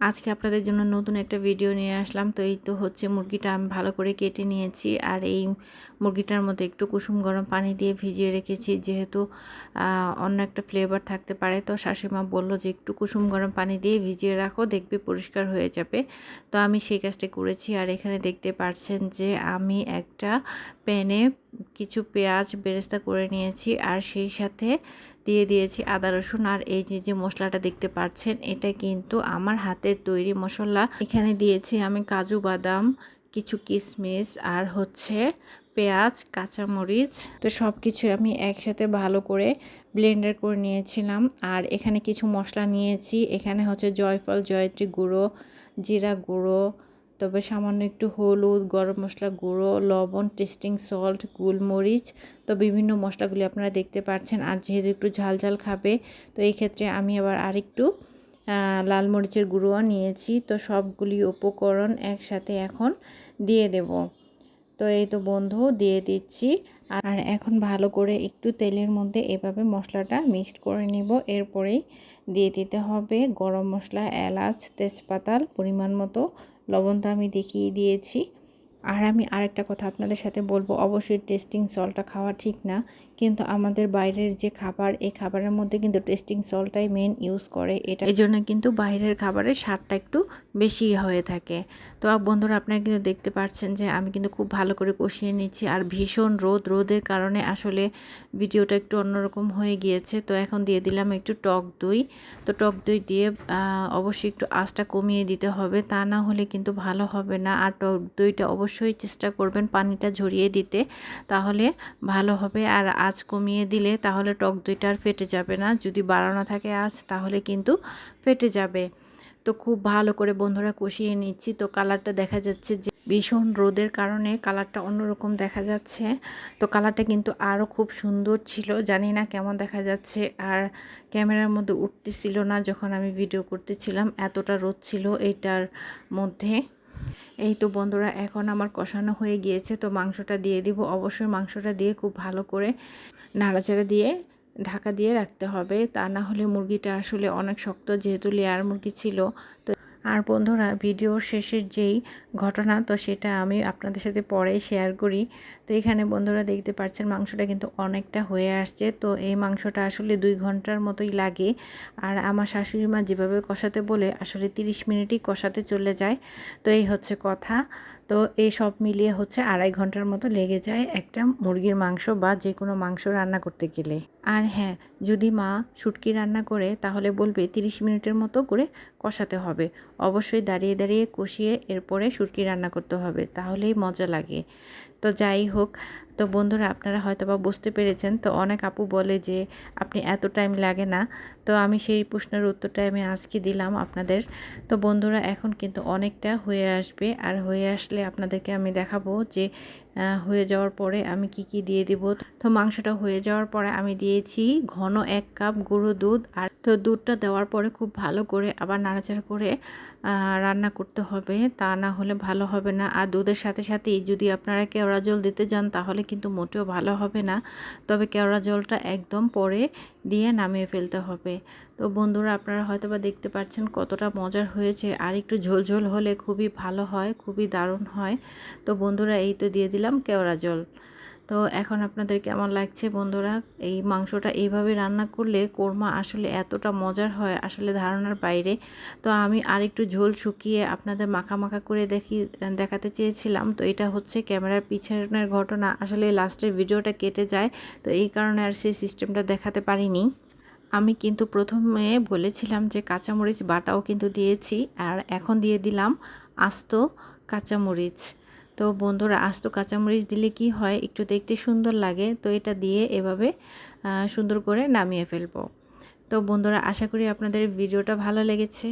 আজকে আপনাদের জন্য নতুন একটা ভিডিও নিয়ে আসলাম। তো এই তো হচ্ছে মুরগিটা আমি ভালো করে কেটে নিয়েছি আর এই মুরগিটার মধ্যে একটু কুসুম গরম পানি দিয়ে ভিজিয়ে রেখেছি। যেহেতু অন্য একটা ফ্লেভার থাকতে পারে, তো শাশুড়িমা বলল যে একটু কুসুম গরম পানি দিয়ে ভিজিয়ে রাখো, দেখবে পরিষ্কার হয়ে যাবে। তো আমি সেই কাজটা করেছি। আর এখানে দেখতে পাচ্ছেন যে আমি একটা প্যানে কিছু পেঁয়াজ বেরেস্তা করে নিয়েছি আর সেই সাথে দিয়ে দিয়েছি আদা, রসুন আর এই যে যে মশলাটা দেখতে পাচ্ছেন, এটা কিন্তু আমার হাতের তৈরি মশলা। এখানে দিয়েছি আমি কাজু বাদাম, কিছু কিশমিশ আর হচ্ছে পেঁয়াজ, কাঁচামরিচ। তো সব কিছু আমি একসাথে ভালো করে ব্লেন্ডার করে নিয়েছিলাম আর এখানে কিছু মশলা নিয়েছি। এখানে হচ্ছে জয়ফল, জয়ত্রী গুঁড়ো, জিরা গুঁড়ো তবে সামান্য একটু হলুদ, গরম মশলা গুঁড়ো, লবণ, টেস্টিং সল্ট, গোলমরিচ, তো বিভিন্ন মশলাগুলি আপনারা দেখতে পাচ্ছেন। আর যেহেতু একটু ঝাল ঝাল খাবে, তো এই ক্ষেত্রে আমি আবার আরেকটু লাল মরিচের গুঁড়োও নিয়েছি। তো সবগুলি উপকরণ একসাথে এখন দিয়ে দেব। তো এই তো বন্ধু, দিয়ে দিচ্ছি। আর এখন ভালো করে একটু তেলের মধ্যে এভাবে মশলাটা মিক্সড করে নিব। এরপরেই দিয়ে দিতে হবে গরম মশলা, এলাচ তেজপাতার পরিমাণ মতো লবণটা আমি দেখিয়ে দিয়েছি। আর আমি আরেকটা কথা আপনাদের সাথে বলব, অবশ্যই টেস্টিং সলটা খাওয়া ঠিক না। কিন্তু আমাদের বাইরের যে খাবার, এই খাবারের মধ্যে কিন্তু টেস্টিং সলটাই মেন ইউজ করে। এটা এই জন্য কিন্তু বাইরের খাবারের স্বাদটা একটু বেশি হয়ে থাকে। তো বন্ধুরা, আপনারা কিন্তু দেখতে পাচ্ছেন যে আমি কিন্তু খুব ভালো করে কষিয়ে নিচ্ছি আর ভীষণ রোদ। রোদের কারণে আসলে ভিডিওটা একটু অন্যরকম হয়ে গিয়েছে। তো এখন দিয়ে দিলাম একটু টক দই। তো টক দই দিয়ে অবশ্যই একটু আঁচটা কমিয়ে দিতে হবে। তা না হলে কিন্তু ভালো হবে না। আর টক দইটা অবশ্যই চেষ্টা করবেন পানিটা ঝরিয়ে দিতে। তাহলে ভালো হবে। আর আঁচ কমিয়ে দিলে তাহলে টক দইটা আর ফেটে যাবে না। যদি বাড়ানো থাকে আঁচ, তাহলে কিন্তু ফেটে যাবে। তো খুব ভালো করে বন্ধুরা কষিয়ে নিচ্ছি। তো কালারটা দেখা যাচ্ছে যে ভীষণ রোদের কারণে কালারটা অন্যরকম দেখা যাচ্ছে। তো কালারটা কিন্তু আরও খুব সুন্দর ছিল। জানি না কেমন দেখা যাচ্ছে আর ক্যামেরার মধ্যে উঠতেছিল না যখন আমি ভিডিও করতেছিলাম। এতটা রোদ ছিল এইটার মধ্যে। এই তো বন্ধুরা, এখন আমার কষানো হয়ে গিয়েছে, তো মাংসটা দিয়ে দিব। অবশ্যই মাংসটা দিয়ে খুব ভালো করে নাড়াচাড়া দিয়ে ঢাকা দিয়ে রাখতে হবে। তা না হলে মুরগিটা আসলে অনেক শক্ত, যেহেতু লেয়ার মুরগি ছিল, তো আর বন্ধুরা, ভিডিওর শেষের যেই ঘটনা, তো সেটা আমি আপনাদের সাথে পরেই শেয়ার করি। তো এখানে বন্ধুরা দেখতে পাচ্ছেন, মাংসটা কিন্তু অনেকটা হয়ে আসছে। তো এই মাংসটা আসলে দুই ঘণ্টার মতোই লাগে। আর আমার শাশুড়ি মা যেভাবে কষাতে বলে, আসলে 30 মিনিটই কষাতে চলে যায়। তো এই হচ্ছে কথা। তো এই সব মিলিয়ে হচ্ছে আড়াই ঘণ্টার মতো লেগে যায় একটা মুরগির মাংস বা যে কোনো মাংস রান্না করতে গেলে। আর হ্যাঁ যদি মা শুটকি রান্না করে, তাহলে বলবে 30 মিনিটের মতো করে কষাতে হবে। অবশ্যই দাঁড়িয়ে দাঁড়িয়ে কষিয়ে এরপরে শুটকি রান্না করতে হবে। তাহলেই মজা লাগে। তো যাই হোক, তো বন্ধুরা আপনারা হয়তো বা বুঝতে পেরেছেন, তো অনেক আপু বলে যে আপনি এত টাইম লাগে না। তো আমি সেই প্রশ্নের উত্তরটা আমি আজকে দিলাম আপনাদের। তো বন্ধুরা এখন কিন্তু অনেকটা হয়ে আসবে, আর হয়ে আসলে আপনাদেরকে আমি দেখাবো যে হয়ে যাওয়ার পরে আমি কি কি দিয়ে দিব। তো মাংসটা হয়ে যাওয়ার পরে আমি দিয়েছি ঘন এক কাপ গুঁড়ো দুধ, আর তো দুধটা দেওয়ার পরে খুব ভালো করে আবার নাড়াচাড়া করে রান্না করতে হবে, তা না হলে ভালো হবে না। আর দুধের সাথে সাথেই যদি আপনারা কেওড়া জল দিতে যান, তাহলে কিন্তু মোটেও ভালো হবে না। তবে কেওড়া জলটা একদম পরে দিয়ে নামিয়ে ফেলতে হবে। তো বন্ধুরা, আপনারা হয়তো বা দেখতে পাচ্ছেন কতটা মজার হয়েছে। আর একটু ঝোলঝোল হলে খুবই ভালো হয়, খুবই দারুণ হয়। তো বন্ধুরা, এই তো দিয়ে দিলাম কেওড়া জল। তো এখন আপনাদের কেমন লাগছে বন্ধুরা? এই মাংসটা এইভাবে রান্না করলে কোরমা আসলে এতটা মজার হয় আসলে ধারণার বাইরে। তো আমি আর একটু ঝোল শুকিয়ে আপনাদের মাখা মাখা করে দেখি, দেখাতে চেয়েছিলাম। তো এটা হচ্ছে ক্যামেরার পিছনের ঘটনা। আসলে লাস্টের ভিডিওটা কেটে যায়। তো এই কারণে আর সেই সিস্টেমটা দেখাতে পারিনি। আমি কিন্তু প্রথমে বলেছিলাম যে কাঁচামরিচ বাটাও কিন্তু দিয়েছি। আর এখন দিয়ে দিলাম আস্ত কাঁচামরিচ। তো বন্ধুরা, আস্ত কাঁচামরিচ দিলে কি হয়? একটু দেখতে সুন্দর লাগে। তো এটা দিয়ে এভাবে সুন্দর করে নামিয়ে ফেলব। তো বন্ধুরা, আশা করি আপনাদের ভিডিওটা ভালো লেগেছে।